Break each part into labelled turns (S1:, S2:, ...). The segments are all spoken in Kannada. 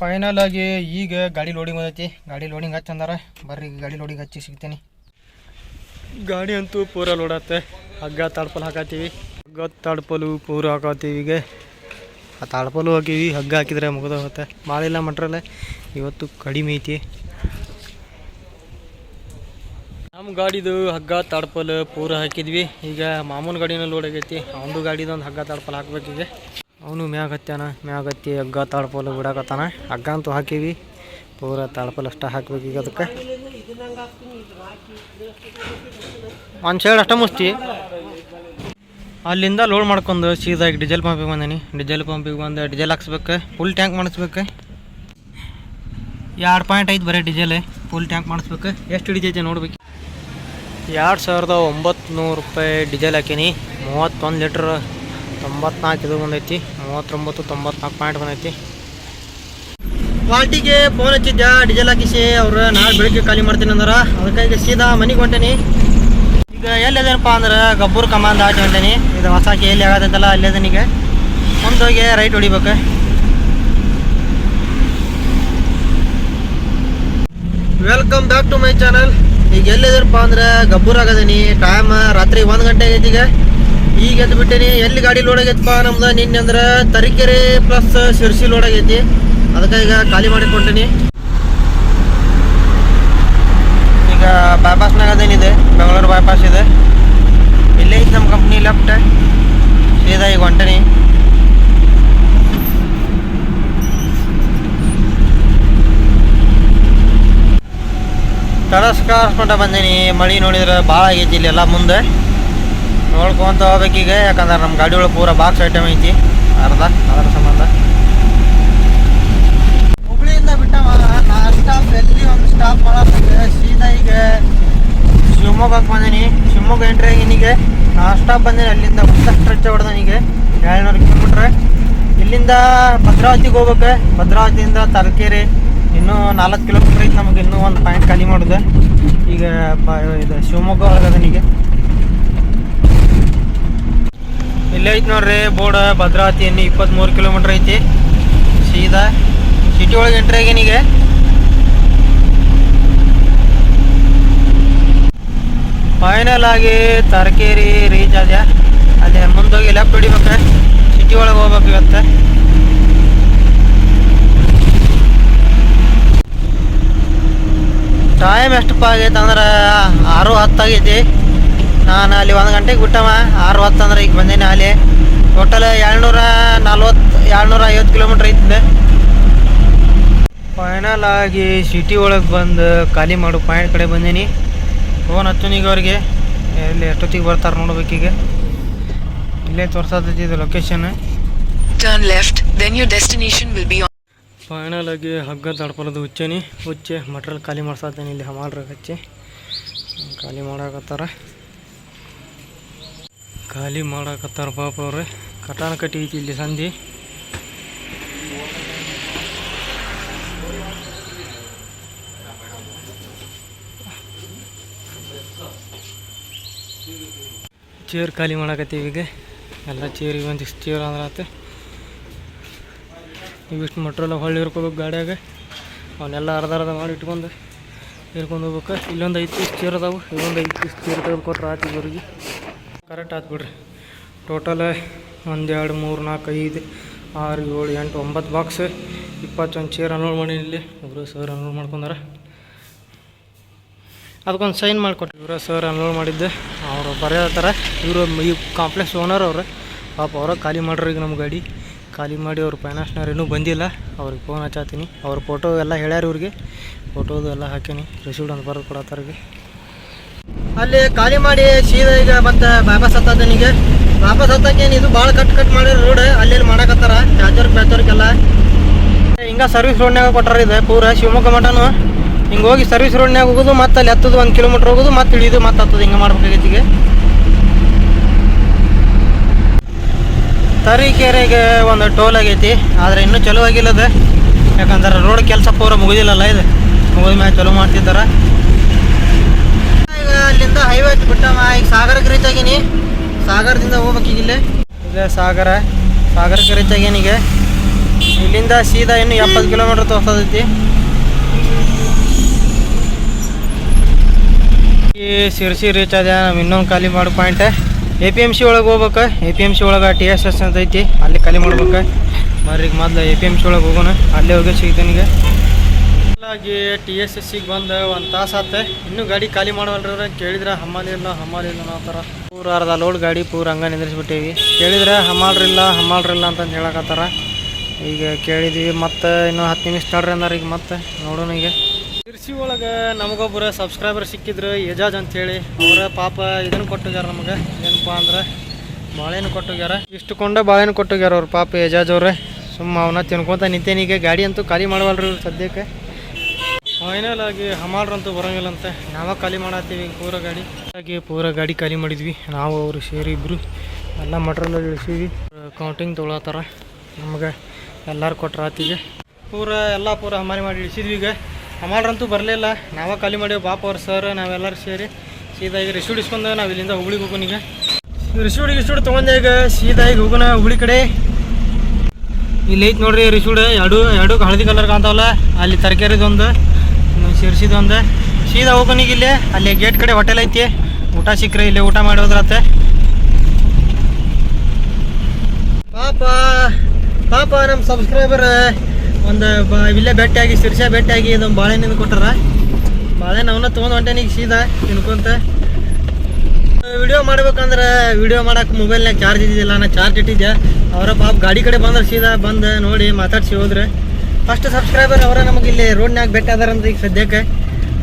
S1: ಫೈನಲ್ ಆಗಿ ಈಗ ಗಾಡಿ ಲೋಡಿಂಗ್ ಬಂದೈತಿ. ಗಾಡಿ ಲೋಡಿಂಗ್ ಹಚ್ಚಂದಾರ ಬರ್ರಿ, ಗಾಡಿ ಲೋಡಿಂಗ್ ಹಚ್ಚಿ ಸಿಗ್ತೀನಿ. ಗಾಡಿ ಅಂತೂ ಪೂರ ಲೋಡತ್ತೆ ಹಗ್ಗ, ತಾಡ್ಪಲ್ ಹಾಕತ್ತೀವಿ. ಹಗ್ಗ, ತಾಡ್ಪಲು ಪೂರ ಹಾಕತ್ತೀವಿ ಈಗ. ಆ ತಾಡ್ಪಲು ಹಾಕೀವಿ. ಹಗ್ಗ ಹಾಕಿದ್ರೆ ಮುಗಿದ ಹೋಗುತ್ತೆ ಭಾಳಿಲ್ಲ ಮಟ್ರಲ್ಲ ಇವತ್ತು ಕಡಿಮೆ ಐತಿ. ನಮ್ಮ ಗಾಡಿದು ಹಗ್ಗ, ತಾಡ್ಪಲ್ ಪೂರ ಹಾಕಿದ್ವಿ. ಈಗ ಮಾಮೂಲು ಗಾಡಿನ ಲೋಡ್ ಆಗೈತಿ. ಅವನದು ಗಾಡಿದೊಂದು ಹಗ್ಗ, ತಾಡ್ಪಲ್ ಹಾಕ್ಬೇಕೀಗ ಅವನು ಮ್ಯಾಗ ಹತ್ಯಾನ, ಮ್ಯಾಗ ಹತ್ತಿ ಹಗ್ಗ ತಾಳ್ಪಲ್ ಬಿಡಾಕತ್ತಾನ. ಹಗ್ಗ ಅಂತೂ ಹಾಕೀವಿ. ಪೂರ ತಾಳ್ಪಲ್ ಅಷ್ಟ ಹಾಕ್ಬೇಕು ಈಗ ಅದಕ್ಕೆ. ಒಂದು ಸೈಡ್ ಅಷ್ಟ ಮುಚ್ಚಿ ಅಲ್ಲಿಂದ ಲೋಡ್ ಮಾಡ್ಕೊಂಡು ಸೀದಾಗಿ ಡೀಸೆಲ್ ಪಂಪಿಗೆ ಬಂದೀನಿ. ಡೀಸೆಲ್ ಪಂಪಿಗೆ ಬಂದು ಡೀಸೆಲ್ ಹಾಕ್ಸ್ಬೇಕು. ಫುಲ್ ಟ್ಯಾಂಕ್ ಮಾಡಿಸ್ಬೇಕು. ಎರಡು ಪಾಯಿಂಟ್ ಐದು ಬರೀ ಡೀಸೆಲ್ ಫುಲ್ ಟ್ಯಾಂಕ್ ಮಾಡಿಸ್ಬೇಕು. ಎಷ್ಟು ಹಿಡಿತೈತೆ ನೋಡ್ಬೇಕು. ಎರಡು ಸಾವಿರದ ಒಂಬತ್ತು ನೂರು ರೂಪಾಯಿ ಡೀಸೆಲ್ ಹಾಕೀನಿ. ಮೂವತ್ತೊಂದು ಲೀಟ್ರ್ ತೊಂಬತ್ನಾಲ್ಕು ಇದು ಬಂದೈತಿ, ಮೂವತ್ತೊಂಬತ್ತು ತೊಂಬತ್ನಾಲ್ಕು ಪಾಯಿಂಟ್ ಬಂದೈತಿ. ಕ್ವಾಲ್ಟಿಗೆ ಫೋನ್ ಹಚ್ಚಿದ್ದೆ ಡೀಸೆಲ್ ಹಾಕಿಸಿ ಅವ್ರು, ನಾಳೆ ಬೆಳಿಗ್ಗೆ ಖಾಲಿ ಮಾಡ್ತೀನಿ ಅಂದ್ರೆ. ಅದಕ್ಕೆ ಈಗ ಸೀದಾ ಮನೆಗೆ ಹೊಂಟೇನಿ. ಈಗ ಎಲ್ಲಿದೇನಪ್ಪ ಅಂದ್ರೆ, ಗಬ್ಬೂರ್ ಕಮಾಂದ್ ಆಚೆ ಹೊಂಟೇನಿ. ಇದು ಹೊಸಾಕಿ ಎಲ್ಲಿ ಆಗತ್ತಲ್ಲ ಅಲ್ಲಿದೇನೀಗ ಮುಂದೆ ಹೋಗಿ ರೈಟ್ ಹೊಡಿಬೇಕು. Welcome back to my channel ಈಗ ಎಲ್ಲಿದ್ದೀರಪ್ಪ ಅಂದ್ರೆ, ಗಬ್ಬೂರ್ ಆಗದೀನಿ. ಟೈಮ್ ರಾತ್ರಿ ಒಂದು ಗಂಟೆ ಆಗೈತಿ ಈಗ. ಈಗ ಎದ್ದು ಬಿಟ್ಟೇನಿ. ಎಲ್ಲಿ ಗಾಡಿ ಲೋಡ್ ಆಗೈತಪ್ಪ ನಮ್ದು? ನಿನ್ನೆ ಅಂದ್ರೆ ತರೀಕೆರೆ ಪ್ಲಸ್ ಶಿರ್ಸಿ ಲೋಡ್ ಆಗೈತಿ. ಅದಕ್ಕೆ ಈಗ ಖಾಲಿ ಮಾಡಿ ಕೊಟ್ಟೇನಿ. ಈಗ ಬೈಪಾಸ್ನಾಗ ಅದೇನಿದೆ? ಬೆಂಗಳೂರು ಬೈಪಾಸ್ ಇದೆ. ಇಲ್ಲೇ ಐತಿ ನಮ್ಮ ಕಂಪ್ನಿ ಲೆಫ್ಟ್ ಸೀದಾ ಈಗ ಹೊಂಟೇನಿ. ತಡಸ್ಕಾರ್ಸ್ಕೊಂಡ ಬಂದೇನಿ. ಮಳೆ ನೋಡಿದ್ರೆ ಭಾಳ ಆಗೈತಿ ಇಲ್ಲೆಲ್ಲ ಮುಂದೆ. ನೋಡ್ಕೊಂತ ಹೋಗ್ಬೇಕೀಗ ಯಾಕಂದ್ರೆ ನಮ್ಮ ಗಾಡಿ ಒಳಗೆ ಪೂರ ಬಾಕ್ಸ್ ಐಟಮ್ ಐತಿ, ಅರ್ಧ, ಅದರ ಸಂಬಂಧ. ಹುಬ್ಳಿಯಿಂದ ಬಿಟ್ಟವ ಸ್ಟಾಪ್ ಎಲ್ಲಿ ಒಂದು ಸ್ಟಾಪ್ ಮಾಡಕ್ಕೆ ಸೀದಾ ಈಗ ಶಿವಮೊಗ್ಗಕ್ಕೆ ಬಂದೀನಿ. ಶಿವಮೊಗ್ಗ ಎಂಟ್ರಿ ಆಗೀನಿಗ ನಾ ಸ್ಟಾಪ್ ಬಂದೀನಿ, ಅಲ್ಲಿಂದ ಉದ್ದ ಸ್ಟ್ರೆಚ್ ಹೊಡೆದೀನಿಗೆ ಏಳ್ನೂರು ಕಿಲೋಮೀಟ್ರ್ ಇಲ್ಲಿಂದ ಭದ್ರಾವತಿಗೆ ಹೋಗ್ಬೇಕು. ಭದ್ರಾವತಿಯಿಂದ ತಲಕೇರಿ, ಇನ್ನೂ ನಾಲ್ಕು ಕಿಲೋಮೀಟ್ರ್ ಐತಿ ನಮಗೆ, ಇನ್ನೂ ಒಂದು ಪಾಯಿಂಟ್ ಖಾಲಿ ಮಾಡಿದೆ. ಈಗ ಇದು ಶಿವಮೊಗ್ಗ ಒಳಗದನೀಗ ಇಲ್ಲೇ ಐತಿ ನೋಡ್ರಿ, ಬೋರ್ಡ್ ಭದ್ರಾವತಿ ಇನ್ನು ಇಪ್ಪತ್ತ್ಮೂರು ಕಿಲೋಮೀಟರ್ ಐತಿ. ಸೀದಾ ಸಿಟಿ ಒಳಗೆ ಎಂಟ್ರಿ ಆಗೇನೀಗ ಫೈನಲ್ ಆಗಿ ತರಕೇರಿ ರೀಚ್ ಆದ್ಯ? ಅದೇ ಮುಂದೋಗಿ ಲೆಫ್ಟ್ ಹೊಡಿಬೇಕು ಸಿಟಿ ಒಳಗೆ ಹೋಗ್ಬೇಕು ಇವತ್ತು. ಟೈಮ್ ಎಷ್ಟಪ್ಪ ಆಗೈತೆ ಅಂದ್ರೆ ಆರು ಹತ್ತು ಆಗೈತಿ. ನಾನು ಅಲ್ಲಿ ಒಂದು ಗಂಟೆಗೆ ಬಿಟ್ಟವ ಆರು ಹೊತ್ತು ಅಂದ್ರೆ ಈಗ ಬಂದೇನೆ ಅಲ್ಲಿ. ಟೋಟಲ್ ಏಳ್ನೂರ ನಲ್ವತ್ತು ಏಳ್ನೂರ ಐವತ್ತು ಕಿಲೋಮೀಟ್ರ್ ಐತಿದೆ ಫೈನಲ್ ಆಗಿ ಸಿಟಿ ಒಳಗೆ ಬಂದು ಖಾಲಿ ಮಾಡು ಪಾಯಿಂಟ್ ಕಡೆ ಬಂದೀನಿ. ಫೋನ್ ಹಚ್ಚುನೀಗ ಅವ್ರಿಗೆ. ಎಲ್ಲಿ ಎಷ್ಟೊತ್ತಿಗೆ ಬರ್ತಾರೆ ನೋಡ್ಬೇಕೀಗ ಇಲ್ಲೇ ತೋರ್ಸತೈತಿ ಇದು location
S2: turn left then you destination will be.
S1: Final ಆಗಿ ಹಗ್ಗ ತಡ್ಕೊಳ್ಳೋದು ಹುಚ್ಚೇನಿ. ಹುಚ್ಚೆ ಮಟ್ರಲ್ ಖಾಲಿ ಮಾಡ್ಸತ್ತೇನೆ ಇಲ್ಲಿ ಹಮಾಲ್ರಾಗ ಹಚ್ಚಿ. ಖಾಲಿ ಮಾಡಾಕತ್ತಾರ. ಖಾಲಿ ಮಾಡಕತ್ತಾರ ಪಾಪ ಅವ್ರೆ. ಕಟಾನ ಕಟ್ಟಿ ಐತಿ ಇಲ್ಲಿ ಸಂಧಿ. ಚೇರ್ ಖಾಲಿ ಮಾಡಾಕತ್ತೀವಿ ಈಗ. ಎಲ್ಲ ಚೇರಿಗೆ ಒಂದಿಷ್ಟು ಚೇರ್ ಅಂದ್ರೆ ಆತು. ಇವಿಷ್ಟು ಮಟ್ರೆಲ್ಲ ಹೊಳ್ಳಿ ಇರ್ಕೋಬೇಕು ಗಾಡಿಯಾಗ. ಅವನ್ನೆಲ್ಲ ಅರ್ಧ ಅರ್ಧ ಮಾಡಿ ಇಟ್ಕೊಂಡು ಇರ್ಕೊಂಡು ಹೋಗ್ಬೇಕು. ಇಲ್ಲೊಂದು ಐದು ಪೀಸ್ ಚೇರ್ ಅದಾವು. ಇಲ್ಲೊಂದು ಐದು ಪೀಸ್ ಚೇರ್ ತೆಗೆದು ಕೊಟ್ರೆ ಆತು ಇವ್ರಿಗೆ ಕರೆಕ್ಟ್ ಆಯ್ತು ಬಿಡ್ರಿ. ಟೋಟಲ್ ಒಂದು ಎರಡು ಮೂರು, ನಾಲ್ಕು, ಐದು, ಆರು, ಏಳು, ಎಂಟು, ಒಂಬತ್ತು ಬಾಕ್ಸ್ ಇಪ್ಪತ್ತೊಂದು ಚೇರ್ ಅನ್ಲೋಡ್ ಮಾಡಿ ಇಲ್ಲಿ. ಗುರು ಸರ್ ಅನ್ಲೋಡ್ ಮಾಡ್ಕೊಂಡಾರ. ಅದಕ್ಕೊಂದು ಸೈನ್ ಮಾಡಿಕೊಟ್ಟೆ ಇವರು ಸರ್ ಅನ್ಲೋಡ್ ಮಾಡಿದ್ದೆ. ಅವರು ಬರೆಯತ್ತಾರ ಇವರು ಈ ಕಾಂಪ್ಲೆಕ್ಸ್ ಓನರ್ ಅವರು. ಪಾಪ ಅವರ ಖಾಲಿ ಮಾಡ್ರಿ ಈಗ ನಮ್ಮ ಗಾಡಿ. ಖಾಲಿ ಮಾಡಿ ಅವ್ರು ಫೈನಾನ್ಸ್ನವ್ರು ಇನ್ನೂ ಬಂದಿಲ್ಲ. ಅವ್ರಿಗೆ ಫೋನ್ ಹಚ್ಚಾತೀನಿ. ಅವ್ರ ಫೋಟೋ ಎಲ್ಲ ಹೇಳ್ಯಾರ ಇವ್ರಿಗೆ. ಫೋಟೋದು ಎಲ್ಲ ಹಾಕೀನಿ. ರಿಸೀವ್ಡ್ ಅಂತ ಬರೆದು ಕೊಡತ್ತಾರಿಗೆ ಅಲ್ಲಿ ಖಾಲಿ ಮಾಡಿ ಸೀದಾ ಈಗ ಮತ್ತೆ ವಾಪಸ್ ಹತ್ತದನೀಗ ವಾಪಸ್ ಹತ್ತಕ್ಕೇನು ಇದು ಭಾಳ ಕಟ್ ಕಟ್ ಮಾಡಿರೋ ರೋಡ್ ಅಲ್ಲಿ ಮಾಡಕತ್ತಾರ? ಚಾರ್ಜರ್ ಪ್ಯಾಚರ್ಗೆಲ್ಲ ಹಿಂಗ ಸರ್ವಿಸ್ ರೋಡ್ನಾಗ ಕೊಟ್ಟಾರ ಇದೆ, ಪೂರ ಶಿವಮೊಗ್ಗ ಮಠನು. ಹಿಂಗೆ ಹೋಗಿ ಸರ್ವಿಸ್ ರೋಡ್ನಾಗ ಹೋಗೋದು, ಮತ್ತೆ ಅಲ್ಲಿ ಹತ್ತದು ಒಂದು ಕಿಲೋಮೀಟ್ರ್ ಹೋಗೋದು, ಮತ್ತೆ ಇಳಿದು ಮತ್ತೆ ಹತ್ತದು, ಹಿಂಗೆ ಮಾಡ್ಬೇಕಾಗೈತಿ ಈಗ. ತರೀಕೆರೆಗೆ ಒಂದು ಟೋಲ್ ಆಗೈತಿ, ಆದರೆ ಇನ್ನೂ ಚಲೋ ಆಗಿಲ್ಲದ. ಯಾಕಂದ್ರೆ ರೋಡ್ ಕೆಲಸ ಪೂರ ಮುಗಿದಿಲ್ಲಲ್ಲ ಇದು. ಮುಗಿದ ಮ್ಯಾಲೆ ಚಲೋ ಮಾಡ್ತಿದ್ದಾರೆ. ಅಲ್ಲಿಂದ ಹೈವೇ ಬಿಟ್ಟಮ್ಮ ಈಗ ಸಾಗರಕ್ಕೆ ರೀಚ್ ಆಗೀನಿ ಸಾಗರದಿಂದ ಹೋಗ್ಬೇಕು ಈಗ ಇಲ್ಲೇ ಸಾಗರ ಸಾಗರಕ್ಕೆ ರೀಚ್ ಇಲ್ಲಿಂದ ಸೀದಾ ಇನ್ನು ಎಪ್ಪತ್ತು ಕಿಲೋಮೀಟ್ರ್ ತೋರ್ತದೈತಿ ಈ ಸಿರ್ಸಿ ರೀಚ್ ಆದ ನಮ್ಮ ಇನ್ನೊಂದು ಖಾಲಿ ಮಾಡೋ point A P M C ಒಳಗೆ ಹೋಗ್ಬೇಕು. ಎ ಪಿ ಎಂ ಸಿ ಒಳಗೆ ಟಿ ಎಸ್ ಎಸ್ ಅಂತ ಐತಿ. ಅಲ್ಲಿ ಖಾಲಿ ಮಾಡ್ಬೇಕು. ಮರ್ರಿಗೆ ಮೊದಲು ಮೊದ್ಲು ಎ ಪಿ ಎಂ ಸಿ ಒಳಗೆ ಹೋಗೋಣ. ಅಲ್ಲೇ ಹೋಗಿ ಸಿಗ್ತಾನಿಗೆ ಹಾಗಾಗಿ ಟಿ ಎಸ್ ಎಸ್ ಸಿಗೆ ಬಂದು ಒಂದು ತಾಸು ಆತ. ಇನ್ನೂ ಗಾಡಿ ಖಾಲಿ ಮಾಡವಲ್ರಿ ಅವ್ರು. ಕೇಳಿದ್ರೆ ಹಮ್ಮಾಲಿಲ್ಲ ಹಮ್ಮಾಲಿಲ್ಲ ಅನ್ನೋ ಥರ. ಪೂರ ಅರ್ಧ ಲೋಡ್ ಗಾಡಿ, ಪೂರ ಹಂಗೆ ನಿಂದ್ರಿಸ್ಬಿಟ್ಟೇವಿ. ಕೇಳಿದ್ರೆ ಹಮಾಲ್ರಿಲ್ಲ ಹಮಾಲ್ರಿಲ್ಲ ಅಂತಂದು ಹೇಳಕತ್ತಾರ. ಈಗ ಕೇಳಿದ್ವಿ ಮತ್ತೆ ಇನ್ನೂ ಹತ್ತು ನಿಮಿಷ ತಡ್ರಿ ಅಂದ್ರೆ ಈಗ ಮತ್ತೆ. ನೋಡೋಣ ಈಗ. ಕೃಷಿ ಒಳಗೆ ನಮಗೊಬ್ಬರು ಸಬ್ಸ್ಕ್ರೈಬರ್ ಸಿಕ್ಕಿದ್ರು ಎಜಾಜ್ ಅಂತೇಳಿ. ಅವರ ಪಾಪ ಇದನ್ನು ಕೊಟ್ಟಿದ್ದಾರೆ ನಮಗೆ. ಏನಪ್ಪ ಅಂದ್ರೆ ಬಾಳೆಹಣ್ಣು ಕೊಟ್ಟೋಗ್ಯಾರ. ಇಷ್ಟು ಕೊಂಡ ಬಾಳೆಹಣ್ಣು ಕೊಟ್ಟೋಗ್ಯಾರ ಅವ್ರ ಪಾಪ ಎಜಾಜ್ ಅವರೇ. ಸುಮ್ಮ ಅವನ್ನ ತಿನ್ಕೊತ ನಿಂತೇನೀಗ ಗಾಡಿ ಅಂತೂ ಖಾಲಿ ಮಾಡವಲ್ರಿ ಸದ್ಯಕ್ಕೆ. ಫೈನಲ್ ಆಗಿ ಹಮಾಲ್ರಂತೂ ಬರೋಂಗಿಲ್ಲಂತೆ. ನಾವೇ ಖಾಲಿ ಮಾಡತ್ತೀವಿ ಪೂರ ಗಾಡಿ. ಹಾಗೆ ಪೂರ ಗಾಡಿ ಖಾಲಿ ಮಾಡಿದ್ವಿ. ನಾವು, ಅವರು, ಸೇರಿ ಇಬ್ಬರು ಎಲ್ಲ ಮಟ್ರಲ್ ಇಳಿಸಿದ್ವಿ. ಕೌಂಟಿಂಗ್ ತೊಗೊಳತ್ತಾರ. ನಮಗೆ ಎಲ್ಲರೂ ಕೊಟ್ರ ಆತಿಗೆ. ಪೂರ ಎಲ್ಲ ಪೂರ ಹಮಾರಿ ಮಾಡಿ ಇಳಿಸಿದ್ವಿ ಈಗ. ಹಮಾಲ್ರಂತೂ ಬರಲಿಲ್ಲ ನಾವೇ ಖಾಲಿ ಮಾಡೀವಿ ಬಾಪ ಅವ್ರ ಸರ್ ನಾವೆಲ್ಲರೂ ಸೇರಿ. ಸೀದಾ ಈಗ ರಿಸೂಡ್ ಇಸ್ಕೊಂಡು ನಾವು ಇಲ್ಲಿಂದ ಹುಬ್ಳಿಗೆ ಹೋಗೋಣ ಈಗ. ರಿಸೂಡ್ ಗಿಸೀಡ್ ತೊಗೊಂಡೆ ಈಗ. ಸೀದಾ ಈಗ ಹೋಗೋಣ ಹುಬ್ಳಿ ಕಡೆ. ಇಲ್ಲಿ ಐತೆ ನೋಡ್ರಿ ರಿಸೂಡ್ ಎರಡು ಎರಡು ಹಳದಿ ಕಲರ್ ಕಾಣ್ತಾವಲ್ಲ. ಅಲ್ಲಿ ತರಕಾರಿದೊಂದು. ಶಿರ್ಸಿದೊಂದು ಸೀದಾ ಹೋಗೋನಿಗೆ ಇಲ್ಲೇ, ಅಲ್ಲಿ ಗೇಟ್ ಕಡೆ ಹೋಟೆಲ್ ಐತಿ. ಊಟ ಸಿಕ್ಕರೆ ಇಲ್ಲೇ ಊಟ ಮಾಡೋದ್ರತ್ತೆ. ಪಾಪ ಪಾಪ ನಮ್ಮ ಸಬ್ಸ್ಕ್ರೈಬರ್ ಒಂದು ಇಲ್ಲೇ ಭೇಟಿಯಾಗಿ ಶಿರ್ಷ ಭೇಟಿಯಾಗಿ ಇದೊಂದು ಬಾಳೆಹಣ್ಣು ಕೊಟ್ಟಾರ. ಬಾಳೆಹಣ್ಣು ಅವನ್ನ ತೊಗೊಂಡು ಹೊಂಟೇನಿಗೆ ಸೀದಾ ತಿನ್ಕೊಂತ. ವಿಡಿಯೋ ಮಾಡ್ಬೇಕಂದ್ರೆ ವಿಡಿಯೋ ಮಾಡಕ್ಕೆ ಮೊಬೈಲ್ನಾಗ ಚಾರ್ಜ್ ಇದ್ದಿದ್ದಿಲ್ಲ ನಾ ಚಾರ್ಜ್ ಇಟ್ಟಿದ್ದೆ. ಅವರ ಪಾಪ ಗಾಡಿ ಕಡೆ ಬಂದ್ರೆ ಸೀದಾ ಬಂದು ನೋಡಿ ಮಾತಾಡ್ಸಿ ಹೋದ್ರೆ. ಫಸ್ಟ್ ಸಬ್ಸ್ಕ್ರೈಬರ್ ಅವರ ನಮಗೆ ಇಲ್ಲಿ ರೋಡ್ನಾಗ ಅಂದ್ರೆ ಈಗ ಸದ್ಯಕ್ಕೆ.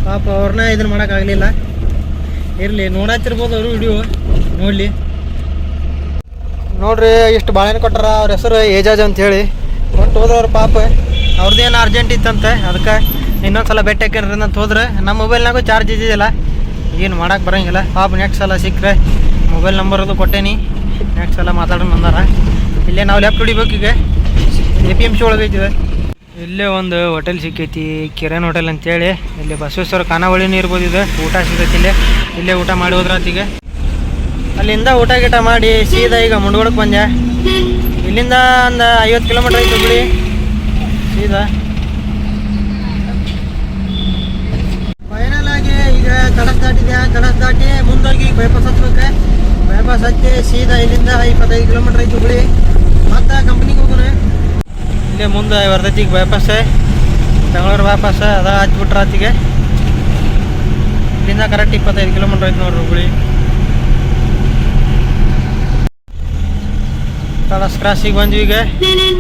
S1: ಪಾಪ ಅವ್ರನ್ನ ಇದನ್ನ ಮಾಡೋಕ್ಕಾಗಲಿಲ್ಲ ಇರಲಿ ನೋಡತ್ತಿರ್ಬೋದು ಅವರು ವಿಡಿಯೋ ನೋಡಲಿ. ನೋಡ್ರಿ, ಇಷ್ಟು ಬಾಳೆಹಣ್ಣು ಕೊಟ್ಟಾರ, ಅವ್ರ ಹೆಸರು ಏಜಾಜ್ ಅಂತ ಹೇಳಿ ಕೊಟ್ಟು ಹೋದವ್ರ ಪಾಪ. ಅವ್ರದ್ದೇನು ಅರ್ಜೆಂಟ್ ಇತ್ತಂತೆ, ಅದಕ್ಕೆ ಇನ್ನೊಂದು ಸಲ ಭೇಟಿ ಹಾಕ್ಯಾರ ಅಂತ ಹೋದ್ರೆ. ನಮ್ಮ ಮೊಬೈಲ್ನಾಗೂ ಚಾರ್ಜ್ ಇದ್ದಿದ್ದಿಲ್ಲ. ಏನು ಮಾಡಕ್ಕೆ ಬರೋಂಗಿಲ್ಲ. ಪಾಪ ನೆಕ್ಸ್ಟ್ ಸಲ ಸಿಕ್ಕರೆ ಮೊಬೈಲ್ ನಂಬರ್ ಅದು ಕೊಟ್ಟೇನಿ. ನೆಕ್ಸ್ಟ್ ಸಲ ಮಾತಾಡೋಣ ಅಂದಾರ. ಇಲ್ಲೇ ನಾವು ಲೆಫ್ಟ್ ಹೊಡಿಬೇಕು ಈಗ. ಎ ಪಿ ಎಂ ಸಿ ಒಳಗೆ ಇಲ್ಲೇ ಒಂದು ಹೋಟೆಲ್ ಸಿಕ್ಕೈತಿ, ಕಿರಣ್ ಹೋಟೆಲ್ ಅಂತೇಳಿ. ಇಲ್ಲಿ ಬಸವೇಶ್ವರ ಖಾನಾವಳಿನೂ ಇರ್ಬೋದು ಇದು. ಊಟ ಸಿಗೈತಿ ಇಲ್ಲೇ. ಇಲ್ಲೇ ಊಟ ಮಾಡಿ ಹೋದ್ರಾತಿಗೆ ಅಲ್ಲಿಂದ ಊಟ ಗೀಟ ಮಾಡಿ ಸೀದಾ ಈಗ ಮುಂಡ್ಗೋಡಕ್ಕೆ ಬಂದೆ. ಇಲ್ಲಿಂದ ಒಂದು ಐವತ್ತು ಕಿಲೋಮೀಟ್ರ್ ಐತೆ ಬಿಡಿ. ಸೀದಾ. ಫೈನಲ್ ಆಗಿ ಈಗ ಕಣಕ್ ದಾಟಿದ್ಯಾ? ಕಣಕ್ ದಾಟಿ ಮುಂದೋಗಿ ಬೈಪಾಸ್ ಹತ್ಬೇಕು. ಬೈಪಾಸ್ ಹತ್ತಿ ಸೀದಾ ಇಲ್ಲಿಂದ ಇಪ್ಪತ್ತೈದು ಕಿಲೋಮೀಟ್ರ್ ಐತಿ ಹುಬ್ಳಿ ಮತ್ತೆ ಕಂಪ್ನಿಗೆ ಹೋಗೋಣ. ಇಲ್ಲೇ ಮುಂದೆ ವರ್ಧತಿಗೆ ಬೈಪಾಸ್ ಬೆಂಗಳೂರು ಬೈಪಾಸ್ ಅದ ಹಚ್ಬಿಟ್ರ ಆತಿಗೆ ಇಲ್ಲಿಂದ ಕರೆಕ್ಟ್ ಇಪ್ಪತ್ತೈದು ಕಿಲೋಮೀಟ್ರ್ ಐತೆ ನೋಡ್ರಿ ಹುಬ್ಳಿ. ಕಳಸ್ ಕ್ರಾಸಿಗೆ ಬಂದ್ವಿ ಈಗ.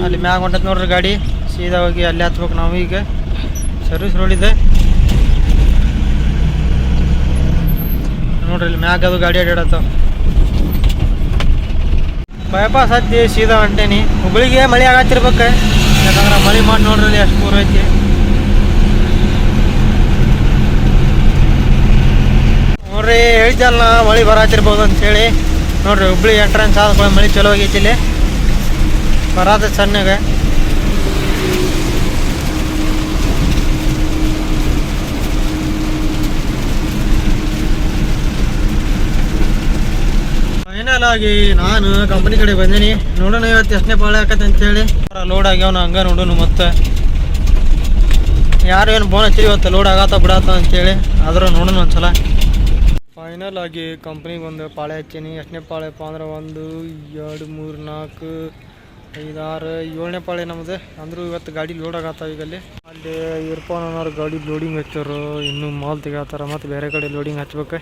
S1: ಅಲ್ಲಿ ಮ್ಯಾಗ ಹೊಂಟತ್ ನೋಡ್ರಿ ಗಾಡಿ. ಸೀದಾ ಹೋಗಿ ಅಲ್ಲಿ ಹತ್ಬೇಕು ನಾವು ಈಗ. ಸರ್ವಿಸ್ ರೋಡಿದೆ ನೋಡ್ರಿ ಇಲ್ಲಿ ಮ್ಯಾಗ ಅದು ಗಾಡಿ ಅಡ್ಡಾಡತ್ತ ಬೈಪಾಸ್ ಹತ್ತಿ ಸೀದಾ ಹೊಂಟೇನಿ. ಹುಬ್ಳಿಗೆ ಮಳೆ ಆಗತ್ತಿರ್ಬೇಕು. ಯಾಕಂದ್ರೆ ಮಳೆ ಮಾಡಿ ನೋಡ್ರಿ ಅಲ್ಲಿ ಎಷ್ಟು ಪೂರ ಐತಿ. ನೋಡ್ರಿ ಮಳಿ ಮಳೆ ಅಂತ ಅಂತೇಳಿ. ನೋಡ್ರಿ, ಹುಬ್ಳಿ ಎಂಟ್ರೆನ್ಸ್ ಆದ ಮಳೆ ಚಲೋ ಆಗೈತಿ ಇಲ್ಲಿ. ಬರಾದ ಸಣ್ಣಗೆ. ಆಗಿ ನಾನು ಕಂಪನಿ ಕಡೆ ಬಂದೀನಿ. ನೋಡೋಣ ಇವತ್ತು ಎಷ್ಟನೇ ಪಾಳೆ ಆಕತ್ತೆ ಅಂತೇಳಿ. ಲೋಡ್ ಆಗ್ಯಾವನ ಹಂಗ ನೋಡೋಣ ಮತ್ತೆ. ಯಾರು ಏನು ಬೋನ್ ಹಚ್ಚಿರಿ ಇವತ್ತು ಲೋಡ್ ಆಗತ್ತ ಬಿಡತ್ತ ಅಂತೇಳಿ. ಆದ್ರೂ ನೋಡೋಣ ಒಂದ್ಸಲ. ಫೈನಲ್ ಆಗಿ ಕಂಪ್ನಿಗೆ ಒಂದು ಪಾಳೆ ಹಚ್ಚೀನಿ. ಎಷ್ಟನೇ ಪಾಳೆಪ್ಪ ಅಂದ್ರೆ ಒಂದು, ಎರಡು, ಮೂರು, ನಾಲ್ಕು, ಐದು, ಆರು, ಏಳನೇ ಪಾಳೆ ನಮ್ದು. ಅಂದರೂ ಇವತ್ತು ಗಾಡಿ ಲೋಡ್ ಆಗತ್ತ ಈಗ ಅಲ್ಲಿ ಅಲ್ಲಿ ಇರ್ಪೋನ್ ಅನ್ನೋರು ಗಾಡಿ ಲೋಡಿಂಗ್ ಹಚ್ಚೋರು. ಇನ್ನೂ ಮಾಲ್ ತೆಗಾತಾರ ಮತ್ತು ಬೇರೆ ಕಡೆ ಲೋಡಿಂಗ್ ಹಚ್ಬೇಕು.